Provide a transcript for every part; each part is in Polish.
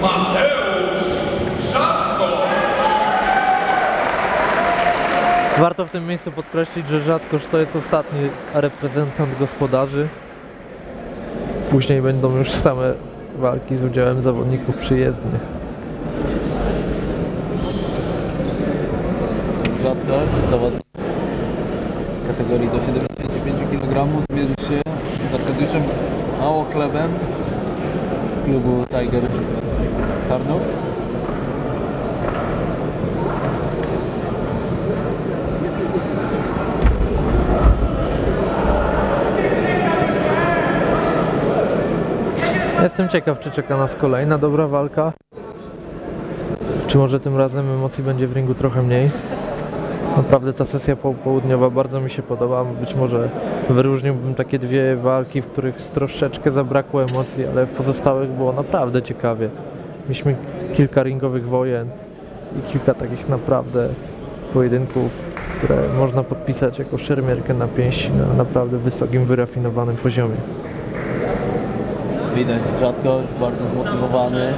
Mateusz Rzadko. Warto w tym miejscu podkreślić, że Rzadkosz to jest ostatni reprezentant gospodarzy. Później będą już same walki z udziałem zawodników przyjezdnych. Rzadko, zawodnik w kategorii do 75 kg zmierzy się z Arkadiuszem mało chlebem z klubu Tiger Tarnów. Jestem ciekaw, czy czeka nas kolejna dobra walka. Czy może tym razem emocji będzie w ringu trochę mniej. Naprawdę ta sesja popołudniowa bardzo mi się podoba. Być może wyróżniłbym takie dwie walki, w których troszeczkę zabrakło emocji, ale w pozostałych było naprawdę ciekawie. Mieliśmy kilka ringowych wojen i kilka takich naprawdę pojedynków, które można podpisać jako szermierkę na pięści na naprawdę wysokim, wyrafinowanym poziomie. Widać Rzadko, bardzo zmotywowany,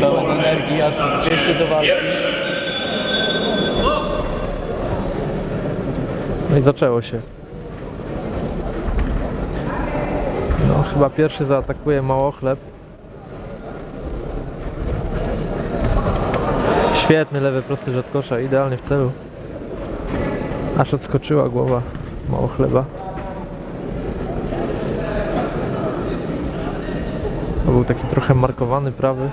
pełen energii, aż wreszcie do walki. No i zaczęło się. No, chyba pierwszy zaatakuje Małochleb. Świetny lewy prosty rzadkosza, idealnie w celu. Aż odskoczyła głowa Małochleba. To był taki trochę markowany prawy.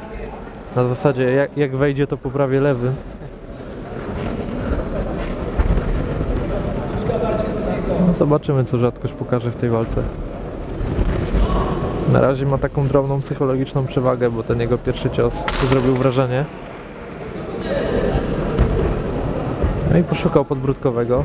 Na zasadzie jak, jak wejdzie to poprawię lewy. No, zobaczymy co rzadkość pokaże w tej walce. Na razie ma taką drobną psychologiczną przewagę, bo ten jego pierwszy cios zrobił wrażenie. No i poszukał podbródkowego.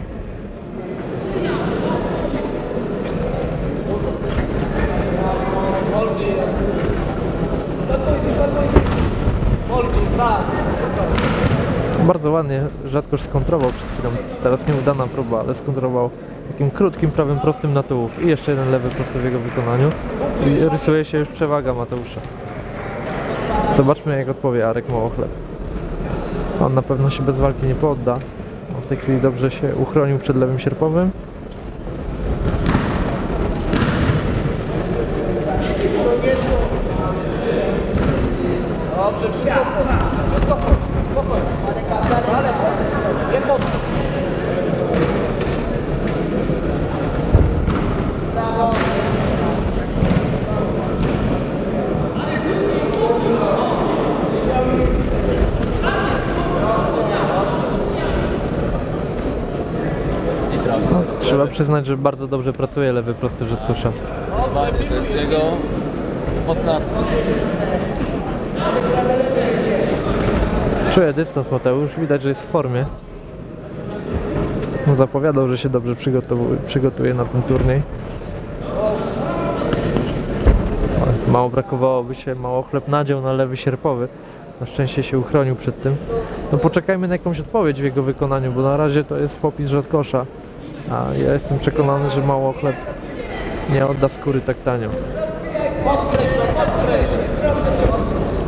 Bardzo ładnie rzadkoż skontrował przed chwilą. Teraz nieudana próba, ale skontrował takim krótkim prawym prostym na tułów. I jeszcze jeden lewy prosty w jego wykonaniu. I rysuje się już przewaga Mateusza. Zobaczmy jak odpowie Arek Małochleb. On na pewno się bez walki nie podda. W tej chwili dobrze się uchronił przed lewym sierpowym. Trzeba przyznać, że bardzo dobrze pracuje lewy prosty rzadkosza. Dokładnie, to jest jego mocna Czuję dystans Mateusz, widać, że jest w formie. No, zapowiadał, że się dobrze przygotuje na ten turniej. Mało brakowałoby się, mało chleb nadział na lewy sierpowy. Na szczęście się uchronił przed tym. No poczekajmy na jakąś odpowiedź w jego wykonaniu, bo na razie to jest popis rzadkosza. A ja jestem przekonany, że mało chleb nie odda skóry tak tanio.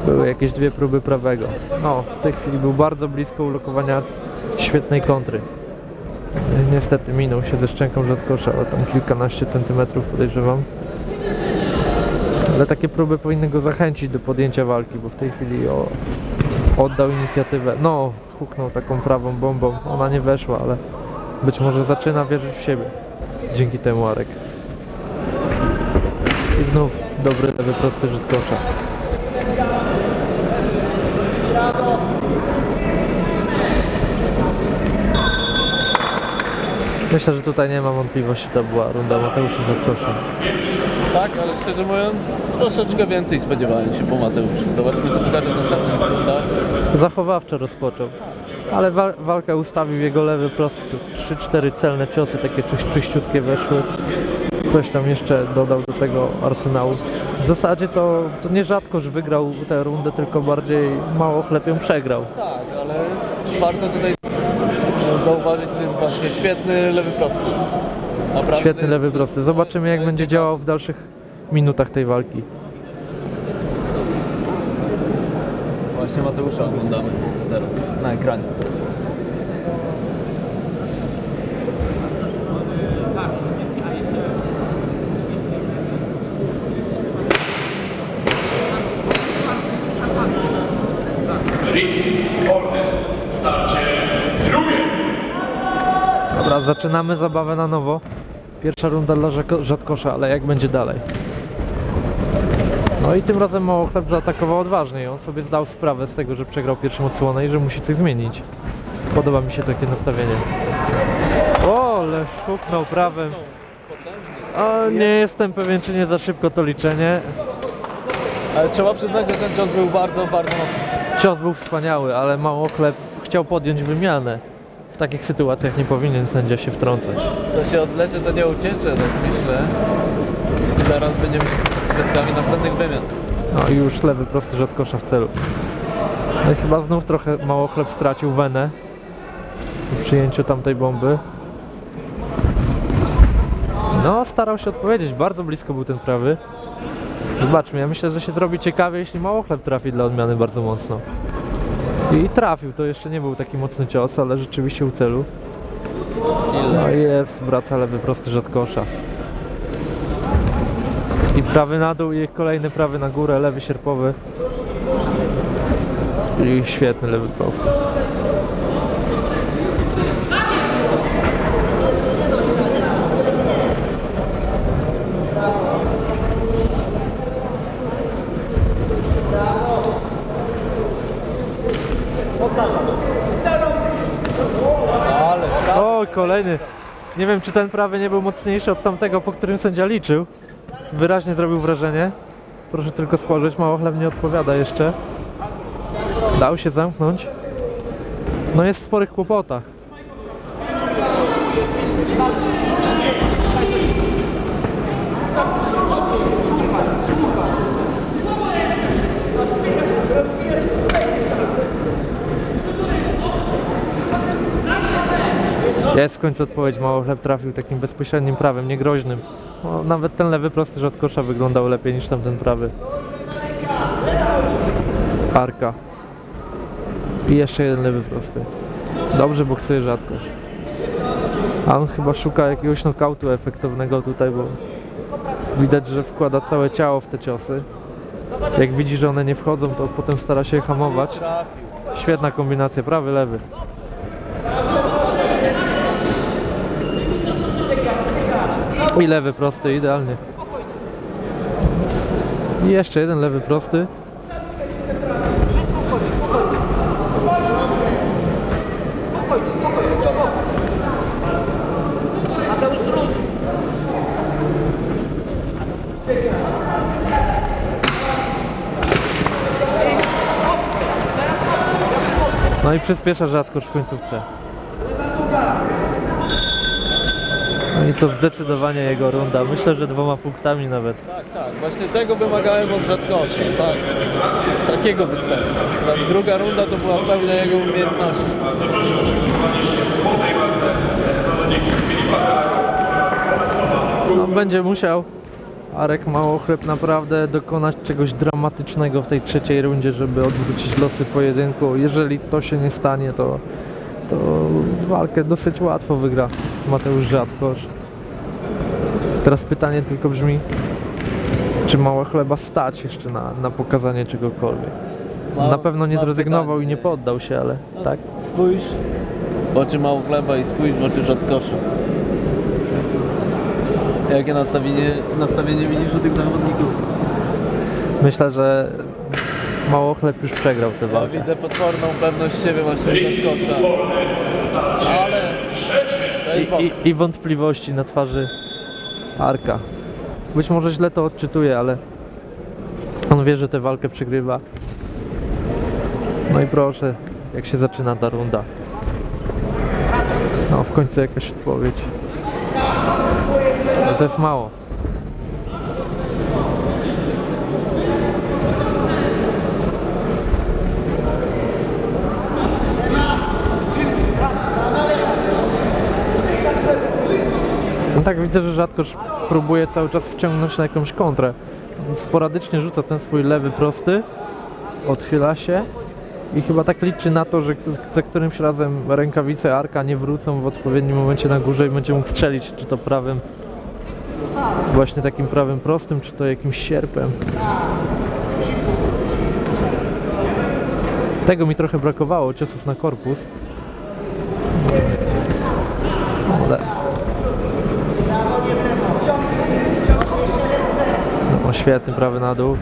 Były jakieś dwie próby prawego. No, w tej chwili był bardzo blisko ulokowania świetnej kontry. Niestety minął się ze szczęką rzadkosza, ale tam kilkanaście centymetrów podejrzewam. Ale takie próby powinny go zachęcić do podjęcia walki, bo w tej chwili o, oddał inicjatywę. No, huknął taką prawą bombą. Ona nie weszła, ale być może zaczyna wierzyć w siebie. Dzięki temu Arek. I znów dobry lewy prosty rzadkosza. Myślę, że tutaj nie ma wątpliwości, to była runda Mateusza Rzadkosza. Tak, ale szczerze mówiąc, troszeczkę więcej spodziewałem się po Mateuszu. Zobaczmy, co pokaże w następnych rundach. Zachowawczo rozpoczął, ale wa walkę ustawił jego lewy prosty. 3-4 celne ciosy, takie czyś czyściutkie weszły. Coś tam jeszcze dodał do tego arsenału. W zasadzie to, to nie rzadko, że wygrał tę rundę, tylko bardziej mało chlepią przegrał. Tak, ale warto tutaj zauważyć ten właśnie świetny lewy prosty. Naprawdę Świetny lewy prosty. Zobaczymy jak będzie działał w dalszych minutach tej walki. Właśnie Mateusza oglądamy teraz na ekranie. Dobra, zaczynamy zabawę na nowo. Pierwsza runda dla Rzadko- Rzadkosza, ale jak będzie dalej? No i tym razem Małochleb zaatakował odważnie. On sobie zdał sprawę z tego, że przegrał pierwszą odsłonę i że musi coś zmienić. Podoba mi się takie nastawienie. O, ale huknął prawem. O, nie jestem pewien, czy nie za szybko to liczenie. Ale trzeba przyznać, że ten cios był bardzo, bardzo mocny. Cios był wspaniały, ale Małochleb chciał podjąć wymianę. W takich sytuacjach nie powinien sędzia się wtrącać. Co się odlecze, to nie uciecze, tak myślę. Zaraz będziemy następnych wymian. No i już lewy prosty rzadkosza w celu. No i chyba znów trochę mało chleb stracił wenę w przyjęciu tamtej bomby. No, starał się odpowiedzieć, bardzo blisko był ten prawy. Zobaczmy, ja myślę, że się zrobi ciekawie, jeśli mało chleb trafi dla odmiany bardzo mocno. I trafił, to jeszcze nie był taki mocny cios, ale rzeczywiście u celu. No jest, wraca lewy prosty rzadkosza. I prawy na dół i kolejny prawy na górę, lewy sierpowy. I świetny lewy prosty. Ale O, kolejny. Nie wiem, czy ten prawy nie był mocniejszy od tamtego, po którym sędzia liczył. Wyraźnie zrobił wrażenie. Proszę tylko spojrzeć, mało chleb nie odpowiada jeszcze. Dał się zamknąć. No jest w sporych kłopotach. Jest w końcu odpowiedź, mało chleb trafił takim bezpośrednim prawem, niegroźnym. No, nawet ten lewy prosty rzadkosza wyglądał lepiej niż tamten prawy. Arka. I jeszcze jeden lewy prosty. Dobrze boksuje rzadkość. A on chyba szuka jakiegoś knockoutu efektownego tutaj, bo widać, że wkłada całe ciało w te ciosy. Jak widzi, że one nie wchodzą, to potem stara się hamować. Świetna kombinacja, prawy, lewy. I lewy prosty, idealnie. I jeszcze jeden lewy prosty. Zrozum. No i przyspiesza rzadkość w końcówce. No i to zdecydowanie jego runda. Myślę, że dwoma punktami nawet. Tak, tak. Właśnie tego wymagałem od Rzadkowski. Tak. Takiego występu. Ta druga runda to była pełna jego umiejętności. Bardzo proszę o przygotowanie się po tej walce zawodników Filipa No, będzie musiał Arek Małochleb naprawdę dokonać czegoś dramatycznego w tej trzeciej rundzie, żeby odwrócić losy pojedynku. Jeżeli to się nie stanie, to, to walkę dosyć łatwo wygra Mateusz Rzadkosz. Teraz pytanie tylko brzmi, czy Małochleba stać jeszcze na, na pokazanie czegokolwiek? Na pewno nie zrezygnował i nie poddał się, ale No, tak. Spójrz w oczy mało chleba i spójrz w oczy Rzadkosza. Jakie nastawienie, nastawienie widzisz u tych zawodników? Myślę, że Małochleb już przegrał tę Ja walkę. widzę potworną pewność siebie właśnie u Rzadkosza. Ale. I, i, I wątpliwości na twarzy Arka. Być może źle to odczytuje, ale on wie, że tę walkę przegrywa. No i proszę, jak się zaczyna ta runda. No, w końcu jakaś odpowiedź. No to jest mało. Widzę, że rzadko próbuje cały czas wciągnąć na jakąś kontrę. Sporadycznie rzuca ten swój lewy prosty, odchyla się i chyba tak liczy na to, że za którymś razem rękawice Arka nie wrócą w odpowiednim momencie na górze i będzie mógł strzelić, czy to prawym, właśnie takim prawym prostym, czy to jakimś sierpem. Tego mi trochę brakowało, ciosów na korpus. Ale... No, świetny prawy na dół.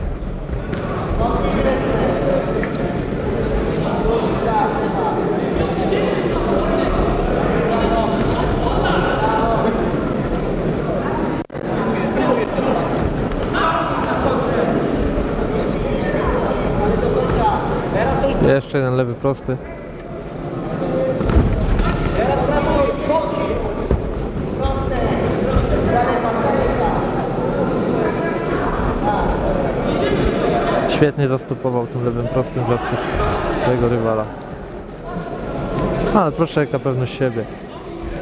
Jeszcze jeden lewy prosty. Świetnie zastopował tym lewym prostym zapisz swojego rywala. Ale proszę jaka pewność siebie.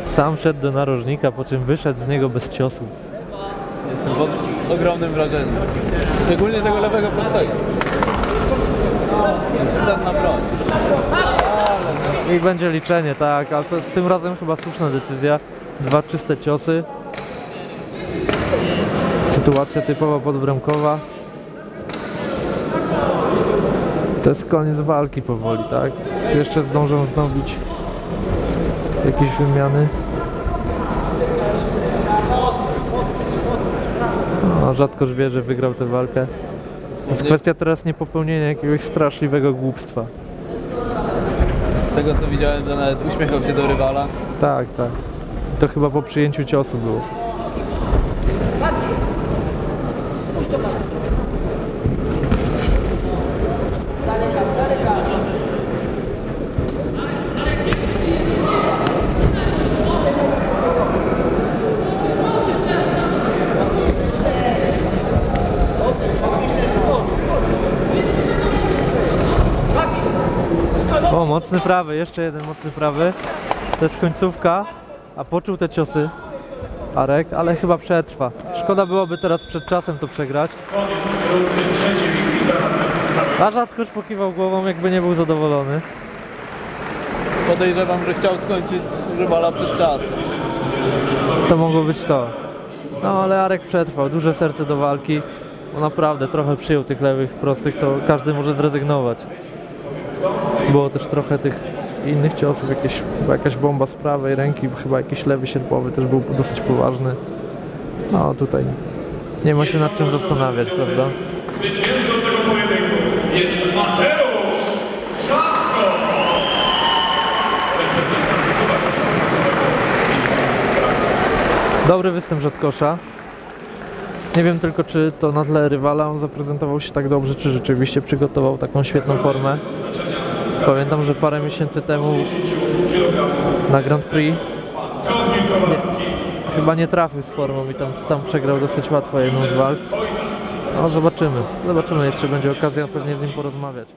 Sam szedł do narożnika, po czym wyszedł z niego bez ciosu. Jestem pod ogromnym wrażeniem. Szczególnie tego lewego prostego. Broń. I będzie liczenie, tak, ale to, tym razem chyba słuszna decyzja. Dwa czyste ciosy. Sytuacja typowa podbramkowa. To jest koniec walki powoli, tak? Czy jeszcze zdążą znowić jakieś wymiany? No, rzadko wie, że wygrał tę walkę. To jest kwestia teraz niepopełnienia jakiegoś straszliwego głupstwa. Z tego co widziałem, to nawet uśmiechał się do rywala. Tak, tak. To chyba po przyjęciu ciosu było. O, mocny prawy, jeszcze jeden mocny prawy. To jest końcówka, a poczuł te ciosy Arek, ale chyba przetrwa. Szkoda byłoby teraz przed czasem to przegrać. A rzadkoż pokiwał głową, jakby nie był zadowolony. Podejrzewam, że chciał skończyć rywala przed czasem. To mogło być to. No ale Arek przetrwał, duże serce do walki. Bo naprawdę trochę przyjął tych lewych, prostych, to każdy może zrezygnować. Było też trochę tych innych ciosów, jakieś, jakaś bomba z prawej ręki, chyba jakiś lewy sierpowy też był dosyć poważny. No tutaj nie ma się nad czym zastanawiać, prawda? Zwycięzcą tego pojedynku jest Mateusz Szatko. Dobry występ Rzadkosza. Nie wiem tylko, czy to na tle rywala on zaprezentował się tak dobrze, czy rzeczywiście przygotował taką świetną formę. Pamiętam, że parę miesięcy temu na Grand Prix Kowalski. chyba nie trafił z formą i tam, tam przegrał dosyć łatwo jedną z walk. No zobaczymy. Zobaczymy, jeszcze będzie okazja pewnie z nim porozmawiać.